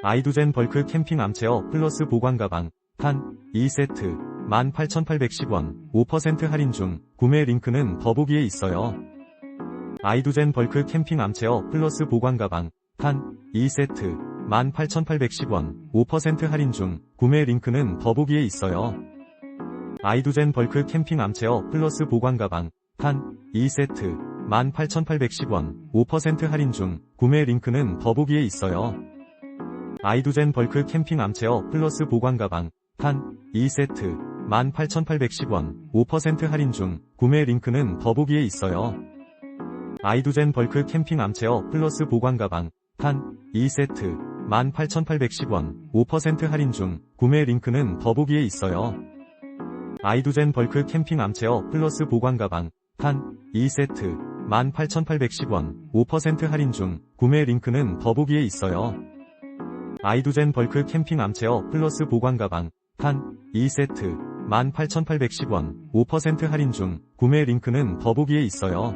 아이두젠 벌크 캠핑 암체어 플러스 보관 가방 판 2세트 18,810원 5% 할인 중 구매 링크는 더보기에 있어요. 아이두젠 벌크 캠핑 암체어 플러스 보관 가방 판 2세트 18,810원 5% 할인 중 구매 링크는 더보기에 있어요. 아이두젠 벌크 캠핑 암체어 플러스 보관 가방 판 2세트 18,810원 5% 할인 중 구매 링크는 더보기에 있어요. 아이두젠 벌크 캠핑 암체어 플러스 보관 가방 판 2세트 18,810원 5% 할인 중 구매 링크는 더보기에 있어요. 아이두젠 벌크 캠핑 암체어 플러스 보관 가방 판 2세트 18,810원 5% 할인 중 구매 링크는 더보기에 있어요. 아이두젠 벌크 캠핑 암체어 플러스 보관 가방 판 2세트 18,810원 5% 할인 중 구매 링크는 더보기에 있어요. 아이두젠 벌크 캠핑 암체어 플러스 보관 가방 판 2세트 18,810원 5% 할인 중 구매 링크는 더보기에 있어요.